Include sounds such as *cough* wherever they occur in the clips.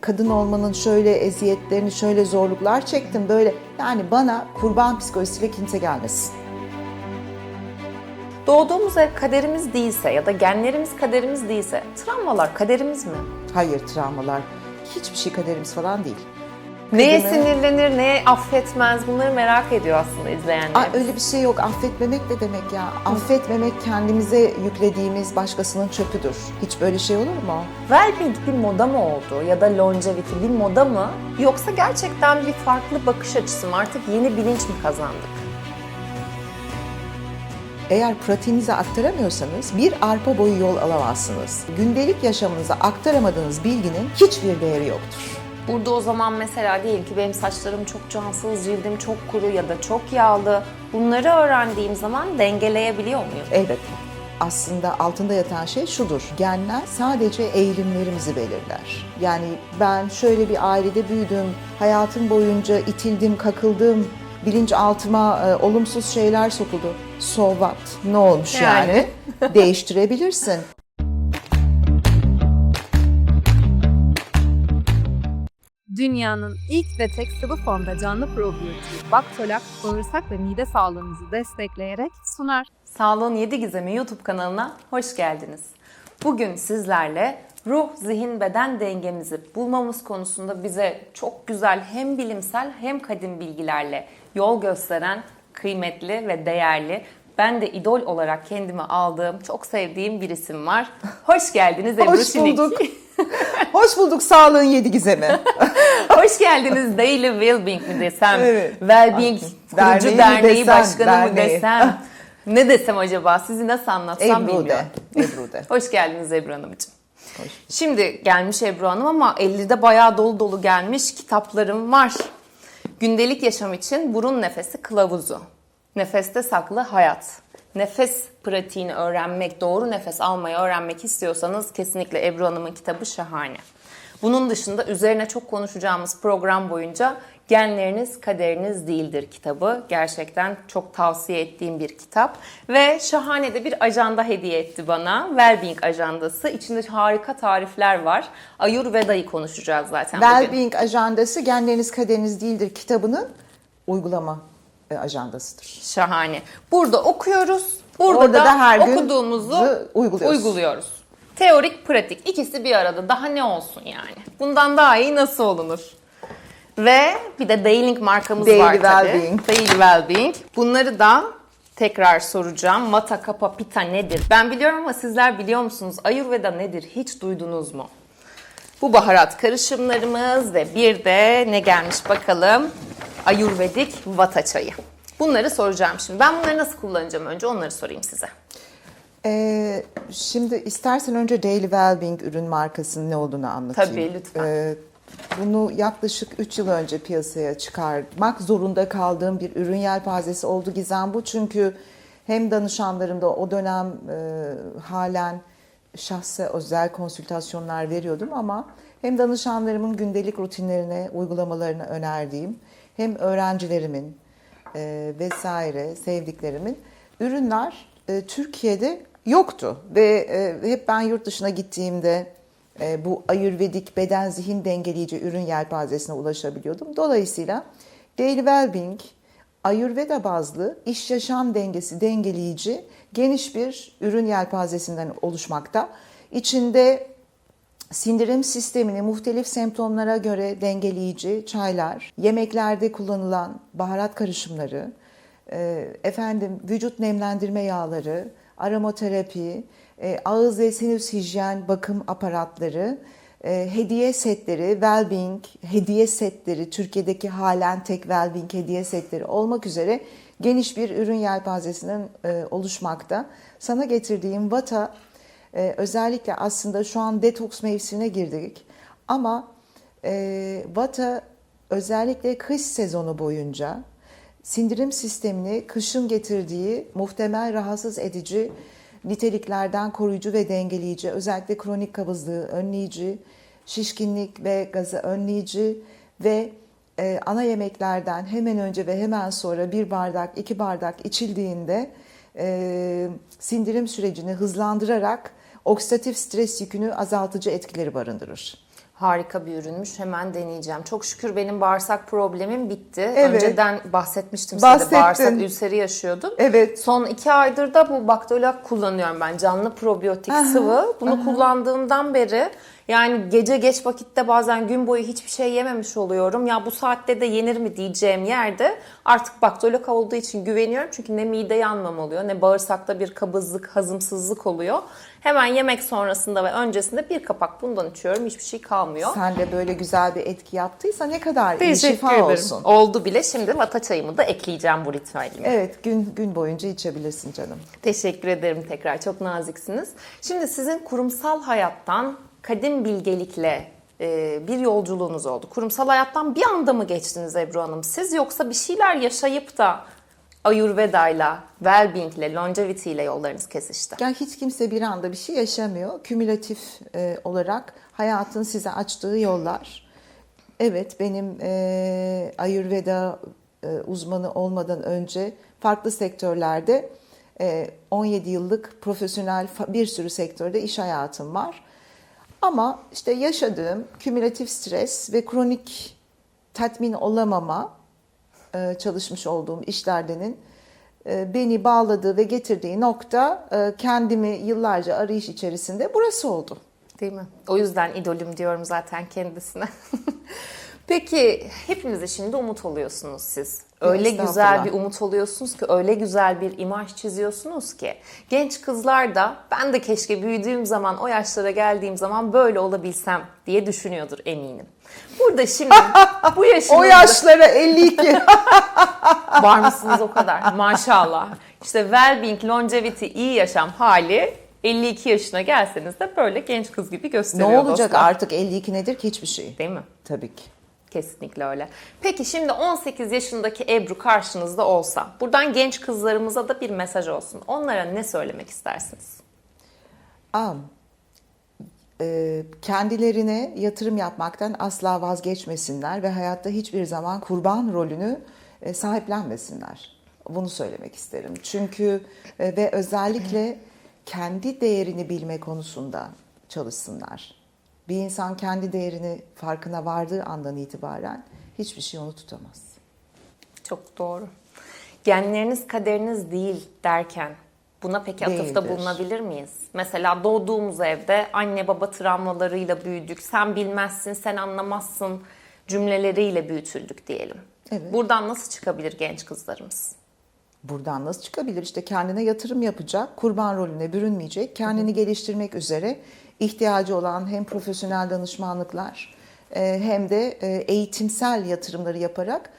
kadın olmanın şöyle eziyetlerini, şöyle zorluklar çektim böyle. Yani bana kurban psikolojisiyle kimse gelmesin. Doğduğumuz ev kaderimiz değilse ya da genlerimiz kaderimiz değilse travmalar kaderimiz mi? Hayır travmalar hiçbir şey kaderimiz falan değil. Neye Kadını- sinirlenir, neye affetmez bunları merak ediyor aslında izleyenler. Aa, öyle bir şey yok. Affetmemek de demek ya. Affetmemek kendimize yüklediğimiz başkasının çöpüdür. Hiç böyle şey olur mu? Wellbeing bir moda mı oldu ya da longevity bir moda mı? Yoksa gerçekten bir farklı bakış açısı mı? Artık yeni bilinç mi kazandık? Eğer pratiğinize aktaramıyorsanız bir arpa boyu yol alamazsınız. Gündelik yaşamınıza aktaramadığınız bilginin hiçbir değeri yoktur. Burada o zaman mesela diyelim ki benim saçlarım çok cansız, cildim çok kuru ya da çok yağlı. Bunları öğrendiğim zaman dengeleyebiliyor muyum? Elbette. Aslında altında yatan şey şudur. Genler sadece eğilimlerimizi belirler. Yani ben şöyle bir ailede büyüdüm, hayatım boyunca itildim, kakıldım, bilinçaltıma e, olumsuz şeyler sokuldu. So what? Ne olmuş yani? Yani. Değiştirebilirsin. *laughs* Dünyanın ilk ve tek sıvı formda canlı probiyotiği Baktolak, bağırsak ve mide sağlığınızı destekleyerek sunar. Sağlığın 7 Gizemi YouTube kanalına hoş geldiniz. Bugün sizlerle ruh, zihin, beden dengemizi bulmamız konusunda bize çok güzel hem bilimsel hem kadim bilgilerle yol gösteren kıymetli ve değerli ben de idol olarak kendime aldığım, çok sevdiğim bir isim var. Hoş geldiniz Ebru Hoş Şinik. bulduk. *laughs* Hoş bulduk sağlığın yedi gizemi. *laughs* Hoş geldiniz Daily Wellbeing mi desem, Evet. Wellbeing Derneği kurucu mi derneği desem, başkanı mı derneği. desem, *laughs* ne desem acaba, sizi nasıl anlatsam Ebru de. bilmiyorum. *laughs* Ebru de. Hoş geldiniz Ebru Hanımcığım. Şimdi gelmiş Ebru Hanım ama elde bayağı dolu dolu gelmiş kitaplarım var. Gündelik yaşam için burun nefesi kılavuzu. Nefeste saklı hayat. Nefes pratiğini öğrenmek, doğru nefes almayı öğrenmek istiyorsanız kesinlikle Ebru Hanım'ın kitabı şahane. Bunun dışında üzerine çok konuşacağımız program boyunca Genleriniz Kaderiniz Değildir kitabı. Gerçekten çok tavsiye ettiğim bir kitap. Ve şahane de bir ajanda hediye etti bana. Wellbeing ajandası. İçinde harika tarifler var. Ayurveda'yı konuşacağız zaten bugün. Wellbeing ajandası genleriniz kaderiniz değildir kitabının uygulama e, ajandasıdır. Şahane. Burada okuyoruz. Burada Orada da, her gün uyguluyoruz. uyguluyoruz. Teorik, pratik. ikisi bir arada. Daha ne olsun yani? Bundan daha iyi nasıl olunur? Ve bir de Daily markamız Daily var tabii. Wellbeing. Daily Wellbeing. Bunları da tekrar soracağım. Vata Kapha Pitta nedir? Ben biliyorum ama sizler biliyor musunuz? Ayurveda nedir? Hiç duydunuz mu? Bu baharat karışımlarımız ve bir de ne gelmiş bakalım? Ayurvedik vata çayı. Bunları soracağım şimdi. Ben bunları nasıl kullanacağım önce onları sorayım size. Ee, şimdi istersen önce Daily Wellbeing ürün markasının ne olduğunu anlatayım. Tabii, lütfen. Ee, bunu yaklaşık 3 yıl önce piyasaya çıkarmak zorunda kaldığım bir ürün yelpazesi oldu Gizem bu. Çünkü hem danışanlarımda o dönem e, halen şahse özel konsültasyonlar veriyordum ama hem danışanlarımın gündelik rutinlerine, uygulamalarını önerdiğim hem öğrencilerimin e, vesaire sevdiklerimin ürünler e, Türkiye'de yoktu ve e, hep ben yurt dışına gittiğimde e, bu ayurvedik beden zihin dengeleyici ürün yelpazesine ulaşabiliyordum. Dolayısıyla Daily Wellbeing Ayurveda bazlı iş yaşam dengesi dengeleyici geniş bir ürün yelpazesinden oluşmakta. İçinde sindirim sistemini muhtelif semptomlara göre dengeleyici çaylar, yemeklerde kullanılan baharat karışımları, e, efendim vücut nemlendirme yağları, aromaterapi, e, ağız ve sinüs hijyen bakım aparatları, e, hediye setleri, Wellbeing hediye setleri, Türkiye'deki halen tek Wellbeing hediye setleri olmak üzere geniş bir ürün yelpazesinden e, oluşmakta. Sana getirdiğim Vata ee, özellikle aslında şu an detoks mevsimine girdik ama e, Vata özellikle kış sezonu boyunca sindirim sistemini kışın getirdiği muhtemel rahatsız edici niteliklerden koruyucu ve dengeleyici, özellikle kronik kabızlığı önleyici, şişkinlik ve gazı önleyici ve e, ana yemeklerden hemen önce ve hemen sonra bir bardak, iki bardak içildiğinde e, sindirim sürecini hızlandırarak oksidatif stres yükünü azaltıcı etkileri barındırır. Harika bir ürünmüş. Hemen deneyeceğim. Çok şükür benim bağırsak problemim bitti. Evet. Önceden bahsetmiştim size de Bahsettin. bağırsak ülseri yaşıyordum. Evet. Son iki aydır da bu Baktolak kullanıyorum ben. Canlı probiyotik sıvı. Bunu kullandığımdan beri yani gece geç vakitte bazen gün boyu hiçbir şey yememiş oluyorum. Ya bu saatte de yenir mi diyeceğim yerde artık Baktolak olduğu için güveniyorum. Çünkü ne mide yanmam oluyor ne bağırsakta bir kabızlık, hazımsızlık oluyor. Hemen yemek sonrasında ve öncesinde bir kapak bundan içiyorum. Hiçbir şey kalmıyor. Sen de böyle güzel bir etki yaptıysa ne kadar iyi Teşekkür şifa ederim. olsun. Oldu bile. Şimdi vata çayımı da ekleyeceğim bu ritüelime. Evet gün gün boyunca içebilirsin canım. Teşekkür ederim tekrar. Çok naziksiniz. Şimdi sizin kurumsal hayattan kadim bilgelikle e, bir yolculuğunuz oldu. Kurumsal hayattan bir anda mı geçtiniz Ebru Hanım? Siz yoksa bir şeyler yaşayıp da Ayurveda'yla, Wellbeing'le, Longevity'yle yollarınız kesişti. Yani hiç kimse bir anda bir şey yaşamıyor. Kümülatif e, olarak hayatın size açtığı yollar. Evet benim e, Ayurveda e, uzmanı olmadan önce farklı sektörlerde e, 17 yıllık profesyonel bir sürü sektörde iş hayatım var. Ama işte yaşadığım kümülatif stres ve kronik tatmin olamama çalışmış olduğum işlerdenin e, beni bağladığı ve getirdiği nokta e, kendimi yıllarca arayış içerisinde burası oldu. Değil mi? O yüzden idolüm diyorum zaten kendisine. *laughs* Peki hepimize şimdi umut oluyorsunuz siz. Öyle güzel bir umut oluyorsunuz ki, öyle güzel bir imaj çiziyorsunuz ki. Genç kızlar da ben de keşke büyüdüğüm zaman, o yaşlara geldiğim zaman böyle olabilsem diye düşünüyordur eminim. Burada şimdi *laughs* bu yaşınızda... O yaşlara 52. *laughs* Var mısınız o kadar? Maşallah. İşte well-being, longevity, iyi yaşam hali 52 yaşına gelseniz de böyle genç kız gibi gösteriyor ne olacak dostlar. artık 52 nedir ki hiçbir şey. Değil mi? Tabii ki. Kesinlikle öyle. Peki şimdi 18 yaşındaki Ebru karşınızda olsa, buradan genç kızlarımıza da bir mesaj olsun. Onlara ne söylemek istersiniz? Aa, e, kendilerine yatırım yapmaktan asla vazgeçmesinler ve hayatta hiçbir zaman kurban rolünü e, sahiplenmesinler. Bunu söylemek isterim. Çünkü e, ve özellikle kendi değerini bilme konusunda çalışsınlar. Bir insan kendi değerini farkına vardığı andan itibaren hiçbir şey onu tutamaz. Çok doğru. Genleriniz kaderiniz değil derken buna peki atıfta Değildir. bulunabilir miyiz? Mesela doğduğumuz evde anne baba travmalarıyla büyüdük. Sen bilmezsin, sen anlamazsın cümleleriyle büyütüldük diyelim. Evet. Buradan nasıl çıkabilir genç kızlarımız? Buradan nasıl çıkabilir? İşte kendine yatırım yapacak, kurban rolüne bürünmeyecek, kendini geliştirmek üzere ihtiyacı olan hem profesyonel danışmanlıklar e, hem de e, eğitimsel yatırımları yaparak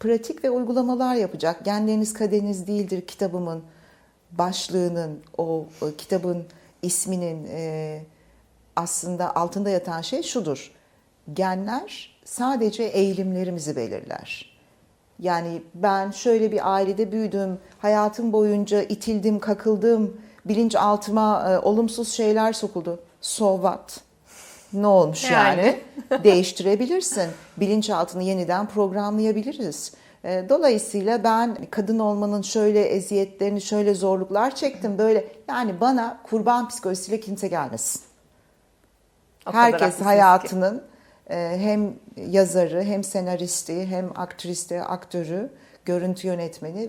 pratik ve uygulamalar yapacak. Genleriniz kaderiniz değildir kitabımın başlığının, o kitabın isminin e, aslında altında yatan şey şudur. Genler sadece eğilimlerimizi belirler. Yani ben şöyle bir ailede büyüdüm, hayatım boyunca itildim, kakıldım, bilinçaltıma e, olumsuz şeyler sokuldu. So what? Ne olmuş yani? *laughs* Değiştirebilirsin. Bilinçaltını yeniden programlayabiliriz. E, Dolayısıyla ben kadın olmanın şöyle eziyetlerini, şöyle zorluklar çektim böyle. Yani bana kurban psikolojisiyle kimse gelmesin. O Herkes haklısınız ki. hayatının e, hem yazarı, hem senaristi, hem aktristi, aktörü, görüntü yönetmeni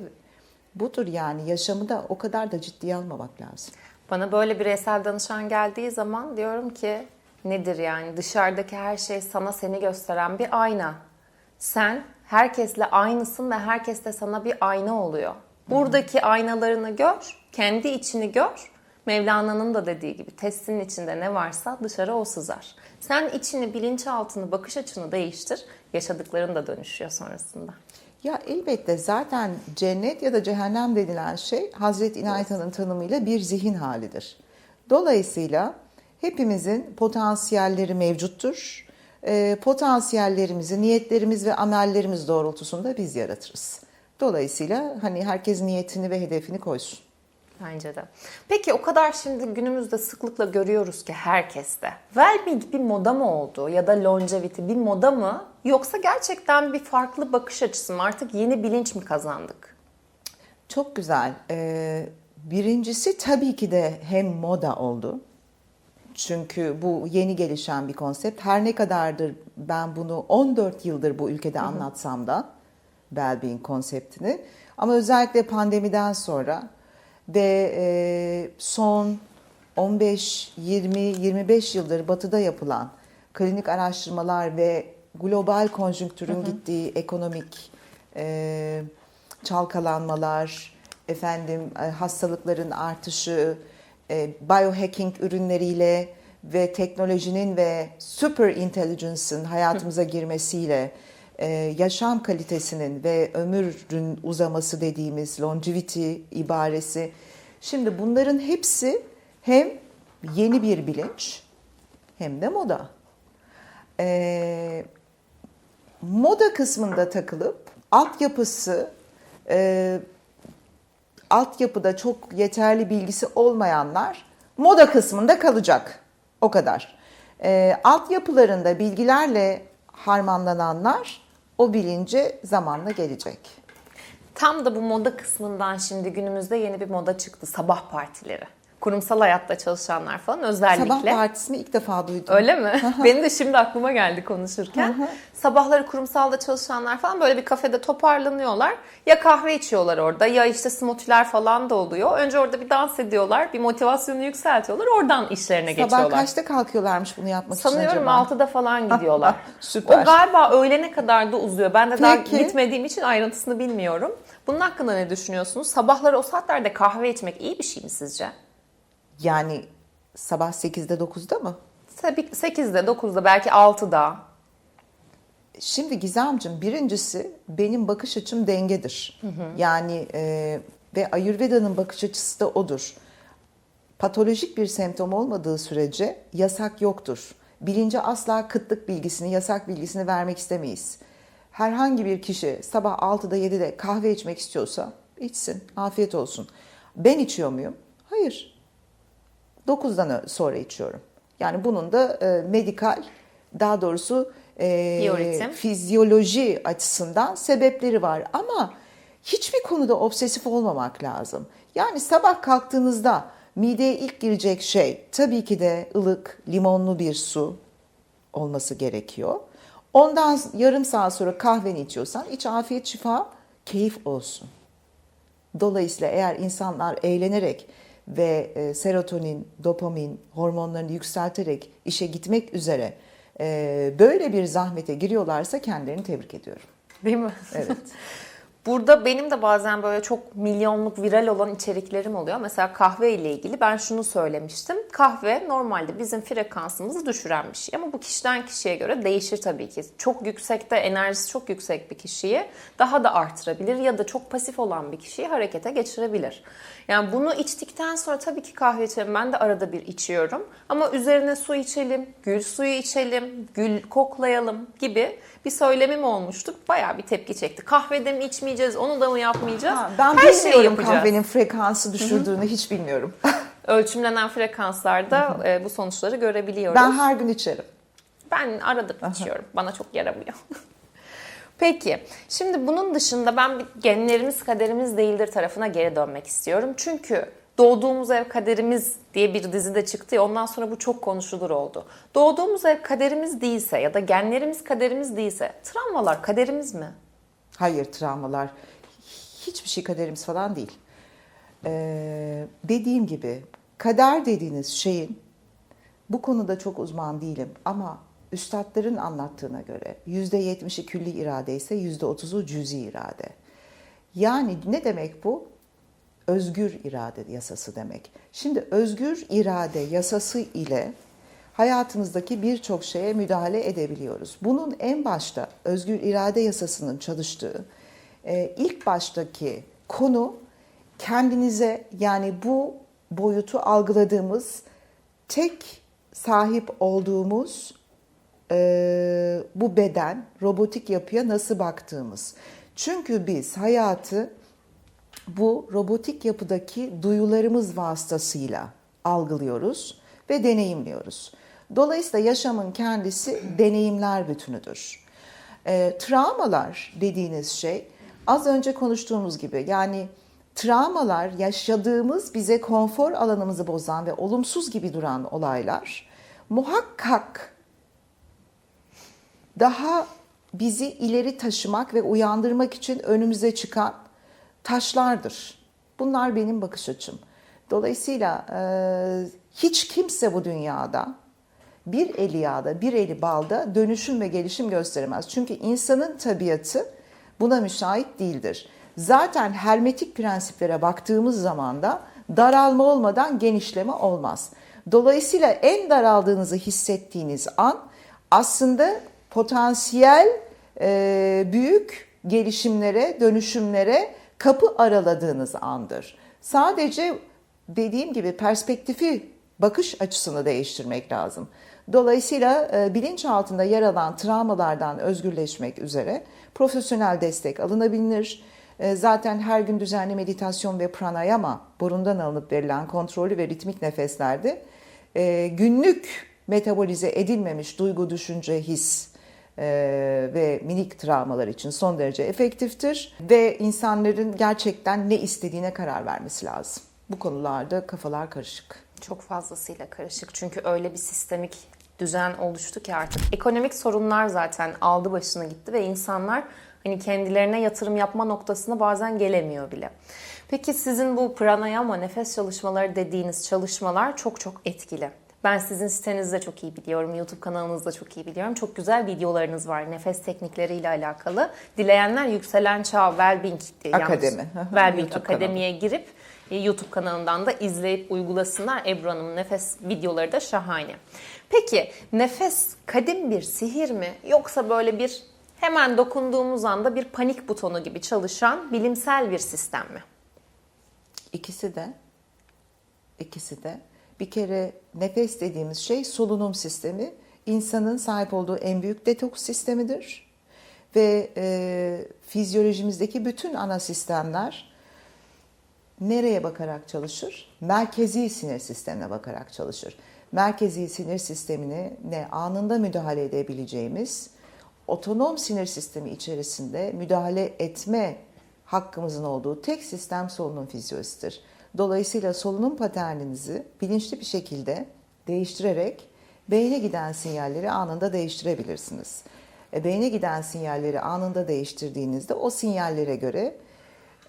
budur yani. Yaşamı da o kadar da ciddiye almamak lazım. Bana böyle bireysel danışan geldiği zaman diyorum ki nedir yani dışarıdaki her şey sana seni gösteren bir ayna. Sen herkesle aynısın ve herkes de sana bir ayna oluyor. Buradaki aynalarını gör, kendi içini gör. Mevlana'nın da dediği gibi testinin içinde ne varsa dışarı o sızar. Sen içini, bilinçaltını, bakış açını değiştir. Yaşadıkların da dönüşüyor sonrasında. Ya elbette zaten cennet ya da cehennem denilen şey Hazreti İnayet Han'ın tanımıyla bir zihin halidir. Dolayısıyla hepimizin potansiyelleri mevcuttur. Ee, potansiyellerimizi, niyetlerimiz ve amellerimiz doğrultusunda biz yaratırız. Dolayısıyla hani herkes niyetini ve hedefini koysun. Bence de. Peki o kadar şimdi günümüzde sıklıkla görüyoruz ki herkeste. Wellbeing bir moda mı oldu ya da longevity bir moda mı? Yoksa gerçekten bir farklı bakış açısı mı? Artık yeni bilinç mi kazandık? Çok güzel. Ee, birincisi tabii ki de hem moda oldu. Çünkü bu yeni gelişen bir konsept. Her ne kadardır ben bunu 14 yıldır bu ülkede anlatsam da well-being konseptini ama özellikle pandemiden sonra ve e, son 15, 20, 25 yıldır batıda yapılan klinik araştırmalar ve global konjonktürün gittiği ekonomik e, çalkalanmalar, efendim e, hastalıkların artışı, e, biohacking ürünleriyle ve teknolojinin ve super intelligence'ın hayatımıza girmesiyle e, yaşam kalitesinin ve ömrün uzaması dediğimiz longevity ibaresi. Şimdi bunların hepsi hem yeni bir bilinç hem de moda. E, moda kısmında takılıp altyapısı e, altyapıda çok yeterli bilgisi olmayanlar moda kısmında kalacak. O kadar. E, altyapılarında bilgilerle harmanlananlar o bilince zamanla gelecek. Tam da bu moda kısmından şimdi günümüzde yeni bir moda çıktı. Sabah partileri. Kurumsal hayatta çalışanlar falan özellikle. Sabah partisini ilk defa duydum. Öyle mi? Benim de şimdi aklıma geldi konuşurken. Sabahları kurumsalda çalışanlar falan böyle bir kafede toparlanıyorlar. Ya kahve içiyorlar orada ya işte smoothie'ler falan da oluyor. Önce orada bir dans ediyorlar, bir motivasyonu yükseltiyorlar. Oradan işlerine Sabah geçiyorlar. kaçta kalkıyorlarmış bunu yapmak Sanıyorum için acaba? 6'da falan *laughs* gidiyorlar. *laughs* Süper. O galiba öğlene kadar da uzuyor. Ben de daha Peki. gitmediğim için ayrıntısını bilmiyorum. Bunun hakkında ne düşünüyorsunuz? Sabahları o saatlerde kahve içmek iyi bir şey mi sizce? Yani sabah 8'de 9'da mı? Tabii 8'de, 9'da, belki 6'da. Şimdi Gizemciğim birincisi benim bakış açım dengedir. Yani e, ve Ayurveda'nın bakış açısı da odur. Patolojik bir semptom olmadığı sürece yasak yoktur. Bilince asla kıtlık bilgisini, yasak bilgisini vermek istemeyiz. Herhangi bir kişi sabah 6'da 7'de kahve içmek istiyorsa içsin, afiyet olsun. Ben içiyor muyum? Hayır. 9'dan ö- sonra içiyorum. Yani bunun da e, medikal, daha doğrusu e, fizyoloji açısından sebepleri var. Ama hiçbir konuda obsesif olmamak lazım. Yani sabah kalktığınızda mideye ilk girecek şey tabii ki de ılık, limonlu bir su olması gerekiyor. Ondan yarım saat sonra kahveni içiyorsan iç afiyet şifa, keyif olsun. Dolayısıyla eğer insanlar eğlenerek ve e, serotonin, dopamin hormonlarını yükselterek işe gitmek üzere e, böyle bir zahmete giriyorlarsa kendilerini tebrik ediyorum. Değil mi? Evet. *laughs* Burada benim de bazen böyle çok milyonluk viral olan içeriklerim oluyor. Mesela kahve ile ilgili ben şunu söylemiştim. Kahve normalde bizim frekansımızı düşüren bir şey. Ama bu kişiden kişiye göre değişir tabii ki. Çok yüksekte, enerjisi çok yüksek bir kişiyi daha da artırabilir ya da çok pasif olan bir kişiyi harekete geçirebilir. Yani bunu içtikten sonra tabii ki kahve içelim. Ben de arada bir içiyorum. Ama üzerine su içelim, gül suyu içelim, gül koklayalım gibi bir söylemim olmuştu. Bayağı bir tepki çekti. Kahvede mi içmeyeceğiz, onu da mı yapmayacağız? Ha, ben Her şeyi yapacağız. kahvenin frekansı düşürdüğünü hiç bilmiyorum. *laughs* Ölçümlenen frekanslarda e, bu sonuçları görebiliyoruz. ben her gün içerim. Ben arada içiyorum. Bana çok yaramıyor. *laughs* Peki, şimdi bunun dışında ben genlerimiz kaderimiz değildir tarafına geri dönmek istiyorum. Çünkü Doğduğumuz Ev Kaderimiz diye bir dizi de çıktı ya ondan sonra bu çok konuşulur oldu. Doğduğumuz ev kaderimiz değilse ya da genlerimiz kaderimiz değilse travmalar kaderimiz mi? Hayır travmalar hiçbir şey kaderimiz falan değil. Ee, dediğim gibi kader dediğiniz şeyin bu konuda çok uzman değilim ama üstadların anlattığına göre yüzde yetmişi külli irade ise yüzde otuzu cüzi irade. Yani ne demek bu? Özgür irade yasası demek. Şimdi özgür irade yasası ile hayatımızdaki birçok şeye müdahale edebiliyoruz. Bunun en başta özgür irade yasasının çalıştığı e, ilk baştaki konu kendinize yani bu boyutu algıladığımız tek sahip olduğumuz e, bu beden robotik yapıya nasıl baktığımız. Çünkü biz hayatı bu robotik yapıdaki duyularımız vasıtasıyla algılıyoruz ve deneyimliyoruz. Dolayısıyla yaşamın kendisi deneyimler bütünüdür. E, travmalar dediğiniz şey az önce konuştuğumuz gibi yani travmalar yaşadığımız bize konfor alanımızı bozan ve olumsuz gibi duran olaylar muhakkak daha bizi ileri taşımak ve uyandırmak için önümüze çıkan taşlardır. Bunlar benim bakış açım. Dolayısıyla e, hiç kimse bu dünyada bir eli yağda, bir eli balda dönüşüm ve gelişim gösteremez. Çünkü insanın tabiatı buna müsait değildir. Zaten hermetik prensiplere baktığımız zaman da daralma olmadan genişleme olmaz. Dolayısıyla en daraldığınızı hissettiğiniz an aslında potansiyel e, büyük gelişimlere, dönüşümlere kapı araladığınız andır. Sadece dediğim gibi perspektifi, bakış açısını değiştirmek lazım. Dolayısıyla e, bilinç altında yer alan travmalardan özgürleşmek üzere profesyonel destek alınabilir. E, zaten her gün düzenli meditasyon ve pranayama burundan alınıp verilen kontrollü ve ritmik nefeslerde e, günlük metabolize edilmemiş duygu, düşünce, his ve minik travmalar için son derece efektiftir ve insanların gerçekten ne istediğine karar vermesi lazım. Bu konularda kafalar karışık. Çok fazlasıyla karışık. Çünkü öyle bir sistemik düzen oluştu ki artık. Ekonomik sorunlar zaten aldı başını gitti ve insanlar hani kendilerine yatırım yapma noktasına bazen gelemiyor bile. Peki sizin bu pranayama, nefes çalışmaları dediğiniz çalışmalar çok çok etkili. Ben sizin sitenizde çok iyi biliyorum, YouTube kanalınızda çok iyi biliyorum. Çok güzel videolarınız var nefes teknikleriyle alakalı. Dileyenler Yükselen Çağ Wellbeing yalnız- Akademi. Wellbeing Akademi'ye girip e, YouTube kanalından da izleyip uygulasınlar. Ebru Hanım'ın nefes videoları da şahane. Peki nefes kadim bir sihir mi yoksa böyle bir hemen dokunduğumuz anda bir panik butonu gibi çalışan bilimsel bir sistem mi? İkisi de ikisi de bir kere nefes dediğimiz şey solunum sistemi insanın sahip olduğu en büyük detoks sistemidir ve e, fizyolojimizdeki bütün ana sistemler nereye bakarak çalışır? Merkezi sinir sistemine bakarak çalışır. Merkezi sinir sistemine ne anında müdahale edebileceğimiz otonom sinir sistemi içerisinde müdahale etme hakkımızın olduğu tek sistem solunum fizyolojisidir. Dolayısıyla solunum paterninizi bilinçli bir şekilde değiştirerek beyne giden sinyalleri anında değiştirebilirsiniz. E, beyne giden sinyalleri anında değiştirdiğinizde o sinyallere göre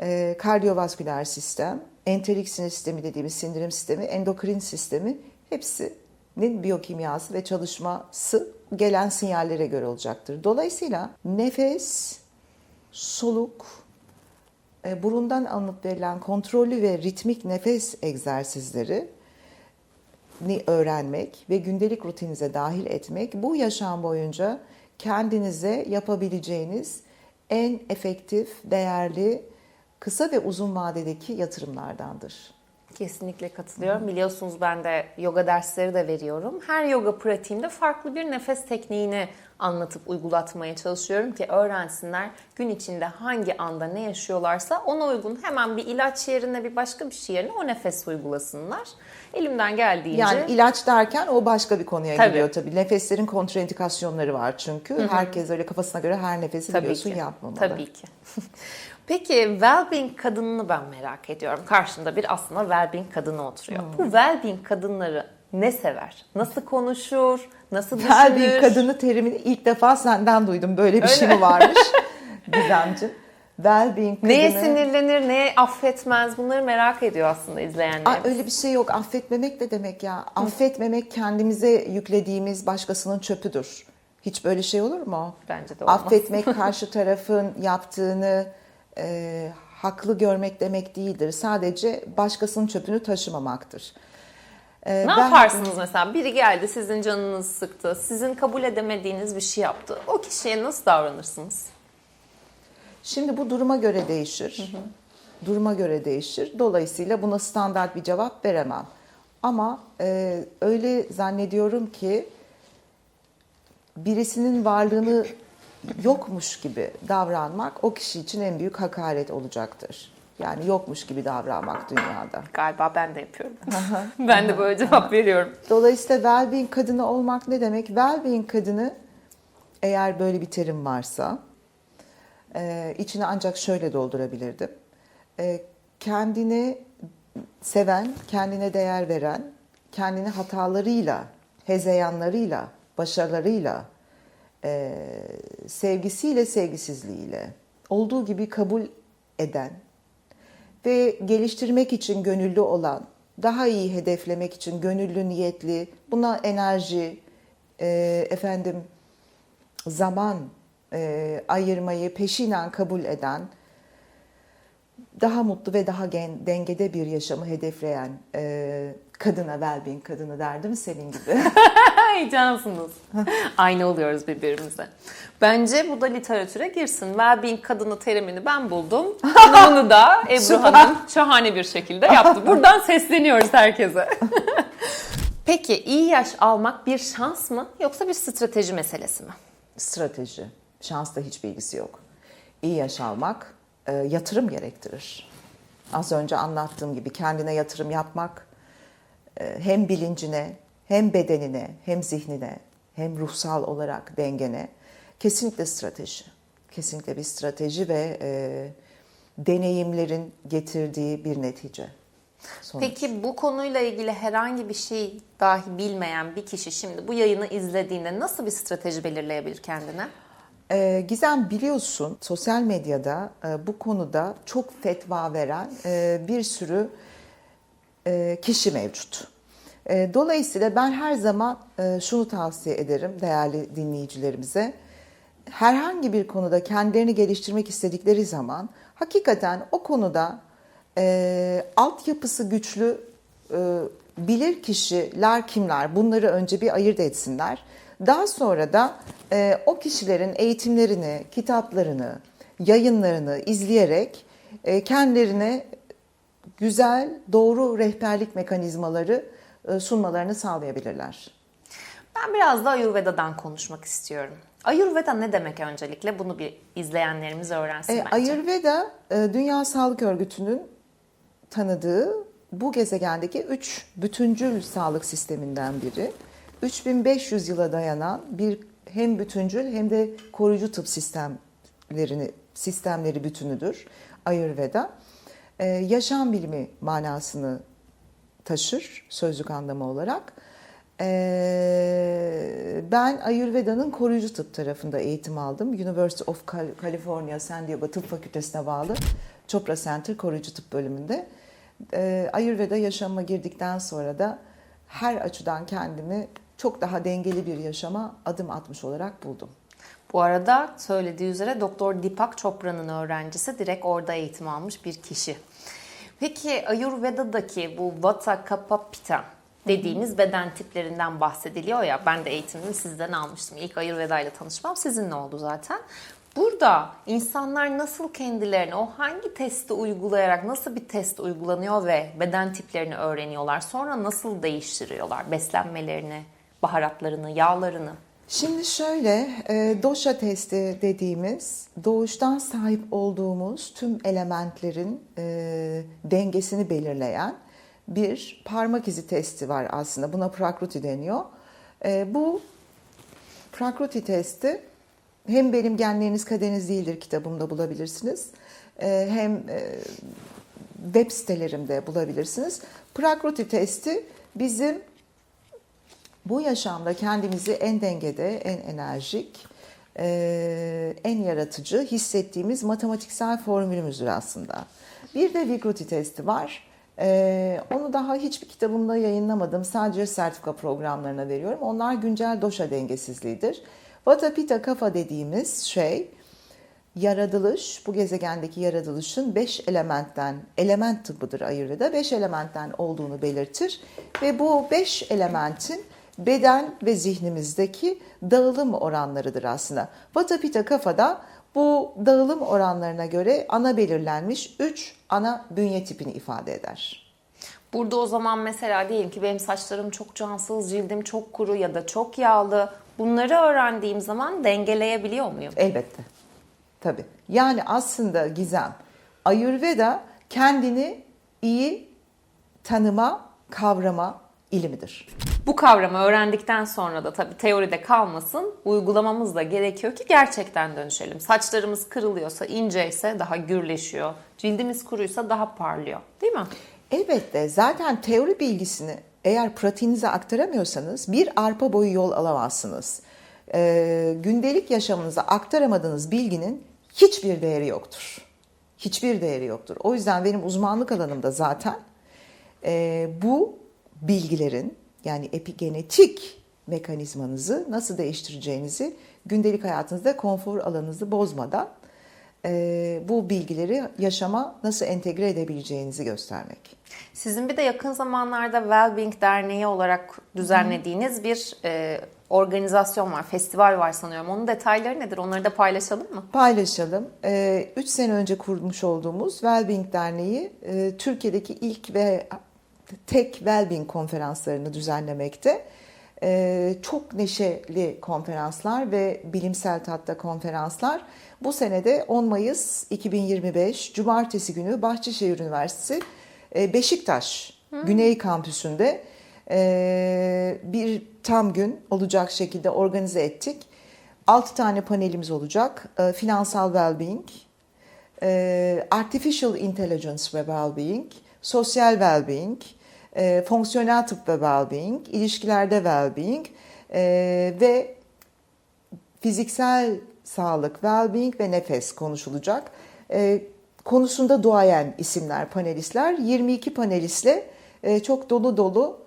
e, kardiyovasküler sistem, enterik sinir sistemi dediğimiz sindirim sistemi, endokrin sistemi hepsinin biyokimyası ve çalışması gelen sinyallere göre olacaktır. Dolayısıyla nefes, soluk, burundan alınıp verilen kontrollü ve ritmik nefes egzersizleri ni öğrenmek ve gündelik rutininize dahil etmek bu yaşam boyunca kendinize yapabileceğiniz en efektif, değerli, kısa ve uzun vadedeki yatırımlardandır. Kesinlikle katılıyorum. Biliyorsunuz ben de yoga dersleri de veriyorum. Her yoga pratiğimde farklı bir nefes tekniğini anlatıp uygulatmaya çalışıyorum ki öğrensinler gün içinde hangi anda ne yaşıyorlarsa ona uygun hemen bir ilaç yerine bir başka bir şey yerine o nefes uygulasınlar. Elimden geldiğince Yani ilaç derken o başka bir konuya Tabii. giriyor tabii. Nefeslerin kontraindikasyonları var çünkü. Herkes öyle kafasına göre her nefesi Tabii biliyorsun ki. yapmamalı. Tabii ki. *laughs* Peki well-being kadınını ben merak ediyorum. Karşımda bir aslında well-being kadını oturuyor. Bu well-being kadınları ne sever? Nasıl konuşur? Nasıl düşünür? Her bir kadını terimini ilk defa senden duydum. Böyle bir şey mi varmış? *laughs* Gizemciğim. Well-being kadını. Neye sinirlenir, neye affetmez? Bunları merak ediyor aslında izleyenler. öyle bir şey yok. Affetmemek de demek ya. Affetmemek kendimize yüklediğimiz başkasının çöpüdür. Hiç böyle şey olur mu? Bence de olmaz. Affetmek *laughs* karşı tarafın yaptığını e, haklı görmek demek değildir. Sadece başkasının çöpünü taşımamaktır. E, Ne ben- yaparsınız mesela? Biri geldi sizin canınızı sıktı. Sizin kabul edemediğiniz bir şey yaptı. O kişiye nasıl davranırsınız? Şimdi bu duruma göre değişir. Duruma göre değişir. Dolayısıyla buna standart bir cevap veremem. Ama e, öyle zannediyorum ki birisinin varlığını yokmuş gibi davranmak o kişi için en büyük hakaret olacaktır. Yani yokmuş gibi davranmak dünyada. Galiba ben de yapıyorum. *laughs* ben de böyle cevap veriyorum. Dolayısıyla well-being kadını olmak ne demek? Well-being kadını eğer böyle bir terim varsa e, içine ancak şöyle doldurabilirdim. E, kendini seven, kendine değer veren, kendini hatalarıyla hezeyanlarıyla, başarılarıyla, e, sevgisiyle, sevgisizliğiyle olduğu gibi kabul eden ve geliştirmek için gönüllü olan, daha iyi hedeflemek için gönüllü, niyetli, buna enerji, e, efendim zaman e, ayırmayı peşinen kabul eden, daha mutlu ve daha gen, dengede bir yaşamı hedefleyen e, kadına well-being kadını derdim senin gibi. *laughs* Heyecansınız. *laughs* Aynı oluyoruz birbirimize. Bence bu da literatüre girsin. Well-being kadını terimini ben buldum. *laughs* Tanımını da Ebru. Hanım şahane bir şekilde yaptı. *laughs* Buradan sesleniyoruz herkese. Peki iyi yaş almak bir şans mı yoksa bir strateji meselesi mi? Strateji. Şansla hiç bilgisi yok. İyi yaşamak e, yatırım gerektirir. Az önce anlattığım gibi kendine yatırım yapmak e, hem bilincine, hem bedenine, hem zihnine, hem ruhsal olarak dengene kesinlikle strateji. Kesinlikle bir strateji ve e, deneyimlerin getirdiği bir netice. Sonuç. Peki bu konuyla ilgili herhangi bir şey dahi bilmeyen bir kişi şimdi bu yayını izlediğinde nasıl bir strateji belirleyebilir kendine? Ee, Gizem biliyorsun sosyal medyada e, bu konuda çok fetva veren e, bir sürü e, kişi mevcut. E, dolayısıyla ben her zaman e, şunu tavsiye ederim değerli dinleyicilerimize. Herhangi bir konuda kendilerini geliştirmek istedikleri zaman hakikaten o konuda e, altyapısı güçlü e, bilir kişiler kimler bunları önce bir ayırt etsinler. Daha sonra da e, o kişilerin eğitimlerini, kitaplarını, yayınlarını izleyerek e, kendilerine güzel, doğru rehberlik mekanizmaları sunmalarını sağlayabilirler. Ben biraz da Ayurveda'dan konuşmak istiyorum. Ayurveda ne demek öncelikle? Bunu bir izleyenlerimiz öğrensin E, bence. Ayurveda e, Dünya Sağlık Örgütü'nün tanıdığı bu gezegendeki üç bütüncül sağlık sisteminden biri. 3500 yıla dayanan bir hem bütüncül hem de koruyucu tıp sistemlerini sistemleri bütünüdür Ayurveda. E, yaşam bilimi manasını taşır sözlük anlamı olarak. Ee, ben Ayurveda'nın koruyucu tıp tarafında eğitim aldım. University of Cal- California San Diego Tıp Fakültesine bağlı Chopra Center koruyucu tıp bölümünde. Ee, Ayurveda yaşamıma girdikten sonra da her açıdan kendimi çok daha dengeli bir yaşama adım atmış olarak buldum. Bu arada söylediği üzere Doktor Deepak Chopra'nın öğrencisi direkt orada eğitim almış bir kişi. Peki Ayurveda'daki bu Vata Kapha Pitta dediğimiz beden tiplerinden bahsediliyor ya ben de eğitimini sizden almıştım. İlk Ayurveda ile tanışmam sizinle oldu zaten. Burada insanlar nasıl kendilerine o hangi testi uygulayarak nasıl bir test uygulanıyor ve beden tiplerini öğreniyorlar. Sonra nasıl değiştiriyorlar beslenmelerini, baharatlarını, yağlarını. Şimdi şöyle, e, dosha testi dediğimiz doğuştan sahip olduğumuz tüm elementlerin e, dengesini belirleyen bir parmak izi testi var aslında. Buna Prakruti deniyor. E, bu Prakruti testi hem benim genleriniz kaderiniz değildir kitabımda bulabilirsiniz. E, hem e, web sitelerimde bulabilirsiniz. Prakruti testi bizim bu yaşamda kendimizi en dengede, en enerjik, e, en yaratıcı hissettiğimiz matematiksel formülümüzdür aslında. Bir de Vikruti testi var. E, onu daha hiçbir kitabımda yayınlamadım. Sadece sertifika programlarına veriyorum. Onlar güncel doşa dengesizliğidir. Vata Pitta Kapha dediğimiz şey yaratılış, bu gezegendeki yaratılışın beş elementten, element tıbbıdır Ayurveda, beş elementten olduğunu belirtir. Ve bu beş elementin beden ve zihnimizdeki dağılım oranlarıdır aslında. Vata Pitta Kapha'da bu dağılım oranlarına göre ana belirlenmiş üç ana bünye tipini ifade eder. Burada o zaman mesela diyelim ki benim saçlarım çok cansız, cildim çok kuru ya da çok yağlı. Bunları öğrendiğim zaman dengeleyebiliyor muyum? Elbette. Tabii. Yani aslında Gizem, Ayurveda kendini iyi tanıma, kavrama ilimidir. Bu kavramı öğrendikten sonra da tabii teoride kalmasın, uygulamamız da gerekiyor ki gerçekten dönüşelim. Saçlarımız kırılıyorsa, inceyse daha gürleşiyor. Cildimiz kuruysa daha parlıyor. Değil mi? Elbette zaten teori bilgisini eğer pratiğinize aktaramıyorsanız bir arpa boyu yol alamazsınız. Ee, gündelik yaşamınıza aktaramadığınız bilginin hiçbir değeri yoktur. Hiçbir değeri yoktur. O yüzden benim uzmanlık alanımda zaten e, bu bilgilerin yani epigenetik mekanizmanızı nasıl değiştireceğinizi gündelik hayatınızda konfor alanınızı bozmadan e, bu bilgileri yaşama nasıl entegre edebileceğinizi göstermek. Sizin bir de yakın zamanlarda Wellbeing Derneği olarak düzenlediğiniz bir e, organizasyon var, festival var sanıyorum. Onun detayları nedir? Onları da paylaşalım mı? Paylaşalım. 3 sene önce kurmuş olduğumuz Wellbeing Derneği e, Türkiye'deki ilk ve tek Wellbeing konferanslarını düzenlemekte. E, Çok neşeli konferanslar ve bilimsel tatta konferanslar. Bu senede 10 Mayıs 2025 Cumartesi günü Bahçeşehir Üniversitesi e, Beşiktaş Güney Kampüsü'nde e, bir tam gün olacak şekilde organize ettik. 6 tane panelimiz olacak. E, Finansal well-being, e, artificial intelligence ve well-being, sosyal well-being, e, fonksiyonel tıp ve well-being, ilişkilerde well-being e, ve fiziksel sağlık, well-being ve nefes konuşulacak. E, konusunda duayen isimler, panelistler. 22 panelistle e, çok dolu dolu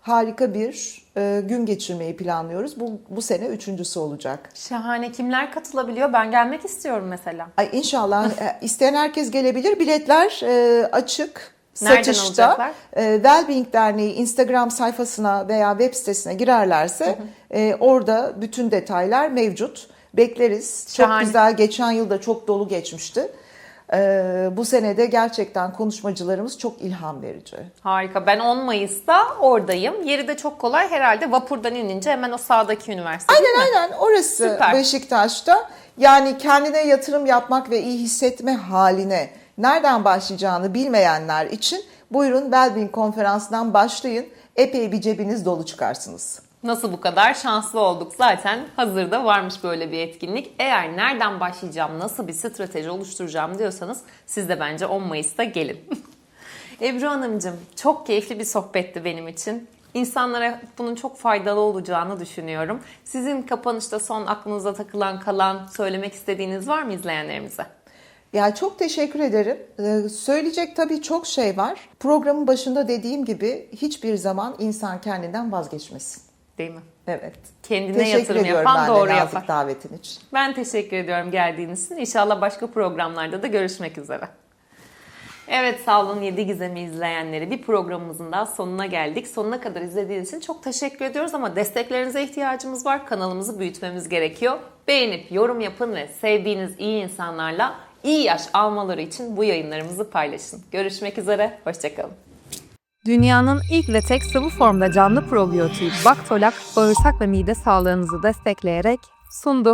harika bir e, gün geçirmeyi planlıyoruz. Bu, bu sene üçüncüsü olacak. Şahane. Kimler katılabiliyor? Ben gelmek istiyorum mesela. Ay inşallah e, isteyen herkes gelebilir. Biletler e, açık. Nereden Satışta e, Wellbeing Derneği Instagram sayfasına veya web sitesine girerlerse e, orada bütün detaylar mevcut. Bekleriz. Şahane. Çok güzel. Geçen yıl da çok dolu geçmişti. E, bu senede gerçekten konuşmacılarımız çok ilham verici. Harika. Ben 10 Mayıs'ta oradayım. Yeri de çok kolay. Herhalde vapurdan inince hemen o sağdaki üniversite? Aynen aynen orası Süper. Beşiktaş'ta. Yani kendine yatırım yapmak ve iyi hissetme haline nereden başlayacağını bilmeyenler için buyurun Wellbeing konferansından başlayın. Epey bir cebiniz dolu çıkarsınız. Nasıl bu kadar şanslı olduk? Zaten hazırda varmış böyle bir etkinlik. Eğer nereden başlayacağım, nasıl bir strateji oluşturacağım diyorsanız siz de bence 10 Mayıs'ta gelin. *laughs* Ebru Hanımcığım çok keyifli bir sohbetti benim için. İnsanlara bunun çok faydalı olacağını düşünüyorum. Sizin kapanışta son aklınıza takılan kalan söylemek istediğiniz var mı izleyenlerimize? Yani çok teşekkür ederim. Ee, söyleyecek tabii çok şey var. Programın başında dediğim gibi hiçbir zaman insan kendinden vazgeçmesin. Değil mi? Evet. Kendine teşekkür yatırım yapan de doğru nazik yapar. davetin için. Ben teşekkür ediyorum geldiğiniz için. İnşallah başka programlarda da görüşmek üzere. Evet sağ olun 7 Gizem'i izleyenleri bir programımızın daha sonuna geldik. Sonuna kadar izlediğiniz için çok teşekkür ediyoruz ama desteklerinize ihtiyacımız var. Kanalımızı büyütmemiz gerekiyor. Beğenip yorum yapın ve sevdiğiniz iyi insanlarla iyi yaş almaları için bu yayınlarımızı paylaşın. Görüşmek üzere, hoşçakalın. Dünyanın ilk ve tek sıvı formda canlı probiyotiği Baktolak, bağırsak ve mide sağlığınızı destekleyerek sundu.